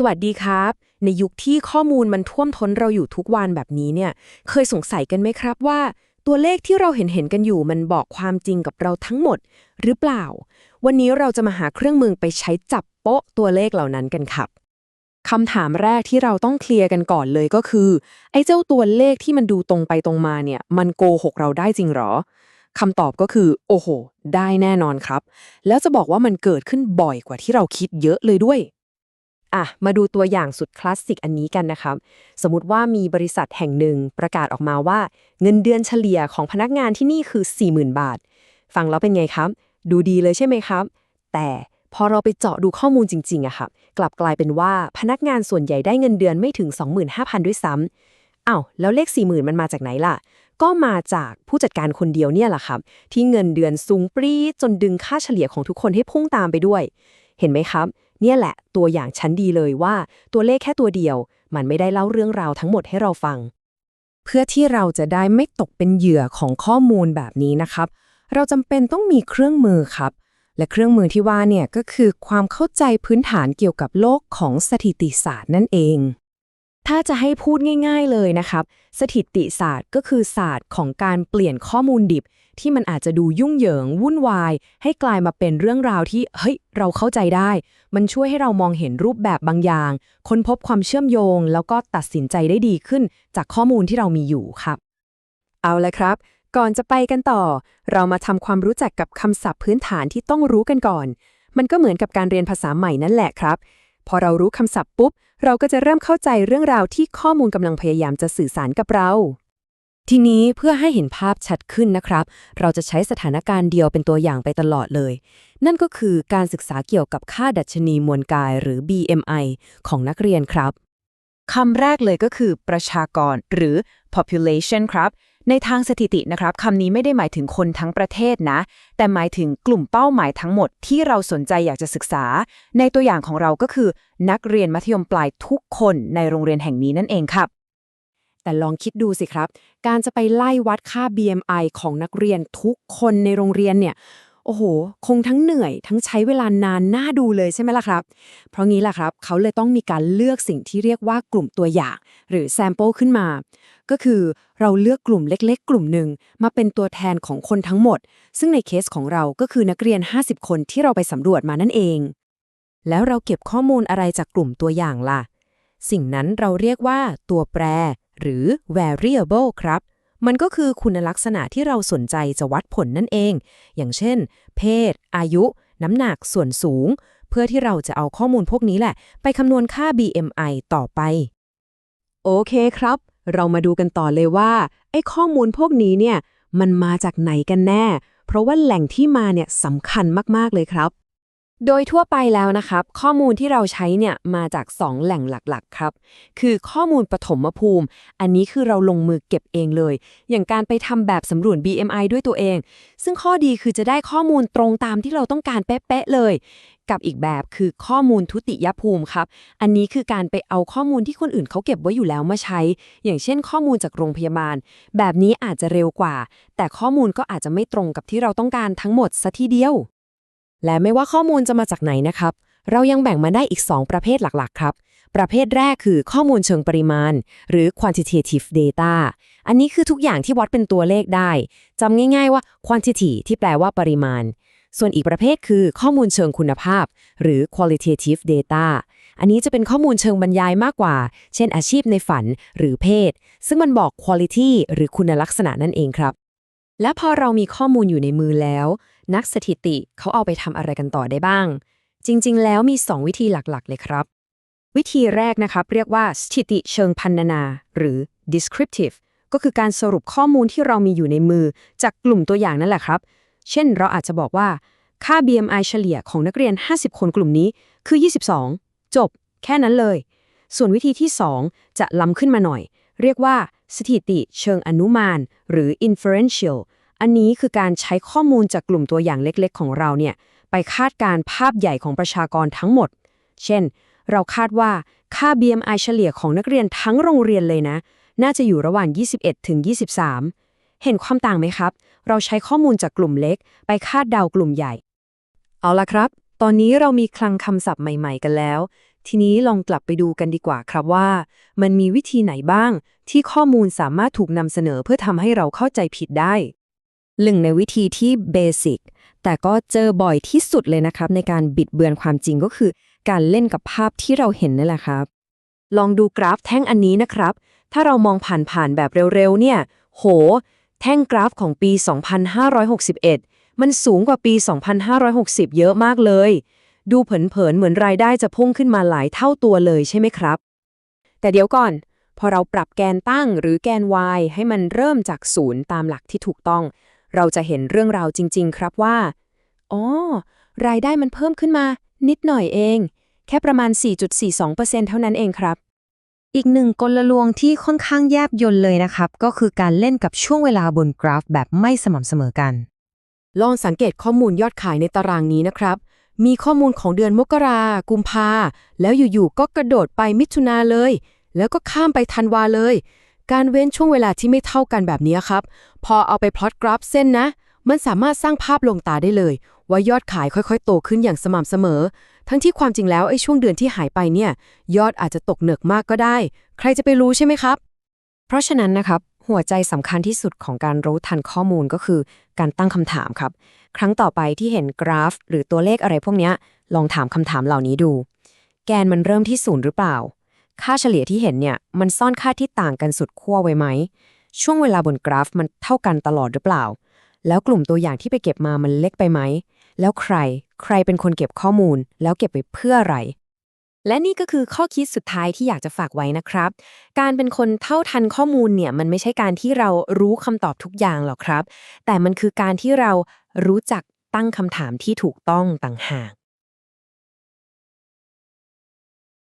สวัสดีครับ ในยุคที่ข้อมูลมันท่วมท้นเราอยู่ทุกวันแบบนี้เนี่ย เคยสงสัยกันไหมครับว่า ตัวเลขที่เราเห็นเห็นกันอยู่มันบอกความจริงกับเราทั้งหมด หรือเปล่า วันนี้เราจะมาหาเครื่องมือไปใช้จับโป๊ะตัวเลขเหล่านั้นกันครับคำถามแรกที่เราต้องเคลียร์กันก่อนเลยก็คือ ไอ้เจ้าตัวเลขที่มันดูตรงไปตรงมาเนี่ย มันโกหกเราได้จริงหรอคำตอบก็คือ โอ้โห ได้แน่นอนครับ แล้วจะบอกว่ามันเกิดขึ้นบ่อยกว่าที่เราคิดเยอะเลยด้วย อะมาดูตัวอย่างสุดคลาสสิกอันนี้กันนะครับ สมมติว่ามีบริษัทแห่งหนึ่งประกาศออกมาว่า เงินเดือนเฉลี่ยของพนักงานที่นี่คือ 40,000 บาท ฟังแล้วเป็นไงครับ ดูดีเลยใช่ไหมครับ แต่พอเราไปเจาะดูข้อมูลจริงๆอะครับกลับกลายเป็นว่าพนักงานส่วนใหญ่ได้เงินเดือนไม่ถึง 25,000 ด้วยซ้ำอ้าวแล้วเลข 40,000 มันมาจากไหนล่ะ ก็มาจากผู้จัดการคนเดียวเนี่ยแหละครับ ที่เงินเดือนสูงปรี๊ดจนดึงค่าเฉลี่ยของทุกคนให้พุ่งตามไปด้วย เห็นไหมครับ เนี่ยแหละตัวอย่างชั้นดีเลยว่า ตัวเลขแค่ตัวเดียว มันไม่ได้เล่าเรื่องราวทั้งหมดให้เราฟัง เพื่อที่เราจะได้ไม่ตกเป็นเหยื่อของข้อมูลแบบนี้นะครับ เราจำเป็นต้องมีเครื่องมือครับ และเครื่องมือที่ว่าเนี่ยก็คือความเข้าใจพื้นฐานเกี่ยวกับโลกของสถิติศาสตร์นั่นเอง ถ้าจะให้พูดง่าย ๆเลยนะครับ สถิติศาสตร์ก็คือศาสตร์ของการเปลี่ยนข้อมูลดิบ ที่มันอาจจะดูยุ่งเหยิง วุ่นวาย ให้กลายมาเป็นเรื่องราวที่ เฮ้ย เราเข้าใจได้ มันช่วยให้เรามองเห็นรูปแบบบางอย่าง ค้นพบความเชื่อมโยง แล้วก็ตัดสินใจได้ดีขึ้น จากข้อมูลที่เรามีอยู่ครับ เอาละครับ ก่อนจะไปกันต่อ เรามาทำความรู้จักกับคำศัพท์พื้นฐานที่ต้องรู้กันก่อน มันก็เหมือนกับการเรียนภาษาใหม่นั่นแหละครับ พอเรารู้คำศัพท์ปุ๊บ เราก็จะเริ่มเข้าใจเรื่องราวที่ข้อมูลกำลังพยายามจะสื่อสารกับเรา ทีนี้เพื่อให้เห็นภาพชัดขึ้นนะครับ เราจะใช้สถานการณ์เดียวเป็นตัวอย่างไปตลอดเลย นั่นก็คือการศึกษาเกี่ยวกับค่าดัชนีมวลกายหรือ BMI ของนักเรียนครับคำแรกเลยก็คือประชากรหรือ population ครับ ในทางสถิตินะครับคำนี้ไม่ได้หมายถึงคนทั้งประเทศนะ แต่หมายถึงกลุ่มเป้าหมายทั้งหมดที่เราสนใจอยากจะศึกษา ในตัวอย่างของเราก็คือ นักเรียนมัธยมปลายทุกคนในโรงเรียนแห่งนี้นั่นเองครับ แต่ลองคิดดูสิครับ การจะไปไล่วัดค่า BMI ของนักเรียนทุกคนในโรงเรียนเนี่ย โอ้โห คงทั้งเหนื่อย ทั้งใช้เวลานานน่าดูเลยใช่ไหมล่ะครับ เพราะงี้ล่ะครับ เขาเลยต้องมีการเลือกสิ่งที่เรียกว่ากลุ่มตัวอย่าง หรือ sample ขึ้นมา ก็คือเราเลือกกลุ่มเล็ก ๆ กลุ่มหนึ่งมาเป็นตัวแทนของคนทั้งหมด ซึ่งในเคสของเราก็คือนักเรียน 50 คนที่เราไปสำรวจมานั่นเอง แล้วเราเก็บข้อมูลอะไรจากกลุ่มตัวอย่างล่ะ สิ่งนั้นเราเรียกว่าตัวแปร หรือ variable ครับ มันก็คือคุณลักษณะที่เราสนใจจะวัดผลนั่นเอง อย่างเช่น เพศ อายุ น้ำหนัก ส่วนสูง เพื่อที่เราจะเอาข้อมูลพวกนี้แหละ ไปคำนวณค่า BMI ต่อไป โอเคครับ เรามาดูกันต่อเลยว่า ไอ้ข้อมูลพวกนี้เนี่ย มันมาจากไหนกันแน่ เพราะว่าแหล่งที่มาเนี่ยสำคัญมากๆเลยครับ โดยทั่วไปแล้วนะครับ ข้อมูลที่เราใช้เนี่ยมาจาก 2 แหล่งหลักๆ ครับ คือข้อมูลปฐมภูมิ อันนี้คือเราลงมือเก็บเองเลย อย่างการไปทำแบบสำรวจ BMI ด้วยตัวเอง ซึ่งข้อดีคือจะได้ข้อมูลตรงตามที่เราต้องการเป๊ะๆเลย กับอีกแบบคือข้อมูลทุติยภูมิครับ อันนี้คือการไปเอาข้อมูลที่คนอื่นเขาเก็บไว้อยู่แล้วมาใช้ อย่างเช่น ข้อมูลจากโรงพยาบาล แบบนี้อาจจะเร็วกว่า แต่ข้อมูลก็อาจจะไม่ตรงกับที่เราต้องการทั้งหมดซะทีเดียว และไม่ว่าข้อมูลจะมาจากไหนนะครับ เรายังแบ่งมาได้อีก 2 ประเภทหลักๆ ครับ ประเภทแรกคือข้อมูลเชิงปริมาณ หรือ quantitative data อันนี้คือทุกอย่างที่วัดเป็นตัวเลขได้จำง่ายๆว่า quantity ที่แปลว่าปริมาณ ส่วนอีกประเภทคือข้อมูลเชิงคุณภาพ หรือ qualitative data อันนี้จะเป็นข้อมูลเชิงบรรยายมากกว่า เช่นอาชีพในฝันหรือเพศ ซึ่งมันบอก quality หรือคุณลักษณะนั่นเองครับ และพอเรามีข้อมูลอยู่ในมือแล้ว นักสถิติเขาเอาไปทำอะไรกันต่อได้บ้าง จริง ๆ แล้วมี 2 วิธีหลักๆ เลยครับ วิธีแรกนะครับ เรียกว่าสถิติเชิงพันนา หรือ descriptive ก็คือการสรุปข้อมูลที่เรามีอยู่ในมือจากกลุ่มตัวอย่างนั่นแหละครับ เช่นเราอาจจะบอกว่า ค่า BMI เฉลี่ยของนักเรียน 50 คนกลุ่มนี้คือ 22 จบ แค่นั้นเลย ส่วนวิธีที่ 2 จะล้ำขึ้นมาหน่อย เรียกว่าสถิติเชิงอนุมาน หรือ inferential อันนี้คือการใช้ข้อมูลจากกลุ่มตัวอย่างเล็กๆ ของเราเนี่ยไปคาดการภาพใหญ่ของประชากรทั้งหมด เช่น เราคาดว่าค่า BMI เฉลี่ยของนักเรียนทั้งโรงเรียนเลยนะ น่าจะอยู่ระหว่าง 21 ถึง 23 เห็นความต่างไหมครับ เราใช้ข้อมูลจากกลุ่มเล็ก ไปคาดเดากลุ่มใหญ่ เอาละครับ ตอนนี้เรามีคลังคำศัพท์ใหม่ ๆ กันแล้ว ทีนี้ลองกลับไปดูกันดีกว่าครับว่า มันมีวิธีไหนบ้าง ที่ข้อมูลสามารถถูกนำเสนอเพื่อทำให้เราเข้าใจผิดได้ หนึ่งในวิธีที่เบสิกแต่ก็เจอบ่อยที่สุดเลยนะครับ ในการบิดเบือนความจริงก็คือ การเล่นกับภาพที่เราเห็นนั่นแหละครับ ลองดูกราฟแท่งอันนี้นะครับ ถ้าเรามองผ่านๆแบบเร็วๆ เนี่ย โห แท่งกราฟของปี 2561 มันสูงกว่าปี 2560 เยอะมากเลย ดูเผินๆ เหมือนรายได้จะพุ่งขึ้นมาหลายเท่าตัวเลยใช่ไหมครับ แต่เดี๋ยวก่อน พอเราปรับแกนตั้งหรือแกน y ให้มันเริ่มจากศูนย์ตามหลักที่ถูกต้อง เราจะเห็นเรื่องราวจริง ๆ ครับว่า อ๋อ รายได้มันเพิ่มขึ้นมา นิดหน่อยเอง แค่ประมาณ 4.42%เท่านั้นเองครับ อีกหนึ่งกลลวงที่ค่อนข้างแยบยลเลยนะครับ ก็คือการเล่นกับช่วงเวลาบนกราฟแบบไม่สม่ำเสมอกัน ลองสังเกตข้อมูลยอดขายในตารางนี้นะครับ มีข้อมูลของเดือนมกรากุมภาแล้วอยู่ๆก็กระโดดไปมิถุนาเลย แล้วก็ข้ามไปธันวาเลย การเว้นช่วงเวลาที่ไม่เท่ากันแบบนี้ครับ พอเอาไปพลอตกราฟเส้นนะ มันสามารถสร้างภาพลงตาได้เลย ว่ายอดขายค่อยๆ โตขึ้นอย่างสม่ำเสมอ ทั้งที่ความจริงแล้วไอ้ช่วงเดือนที่หายไปเนี่ย ยอดอาจจะตกเหนือกมากก็ได้ ใครจะไปรู้ใช่ไหมครับ เพราะฉะนั้นนะครับหัวใจสำคัญที่สุดของการรู้ทันข้อมูลก็คือ การตั้งคำถามครับ ครั้งต่อไปที่เห็นกราฟ หรือตัวเลขอะไรพวกนี้ลองถามคำถามเหล่านี้ดู แกนมันเริ่มที่ศูนย์หรือเปล่า ค่าเฉลี่ยที่เห็นเนี่ยมันซ่อนค่าที่ต่างกันสุดขั้วไว้ไหม ช่วงเวลาบนกราฟมันเท่ากันตลอดหรือเปล่า แล้วกลุ่มตัวอย่างที่ไปเก็บมามันเล็กไปไหม แล้วใคร ใครเป็นคนเก็บข้อมูล แล้วเก็บไปเพื่ออะไร และนี่ก็คือข้อคิดสุดท้ายที่อยากจะฝากไว้นะครับ การเป็นคนเท่าทันข้อมูลเนี่ยมันไม่ใช่การที่เรารู้คำตอบทุกอย่างหรอกครับ แต่มันคือการที่เรารู้จักตั้งคำถามที่ถูกต้องต่างหาก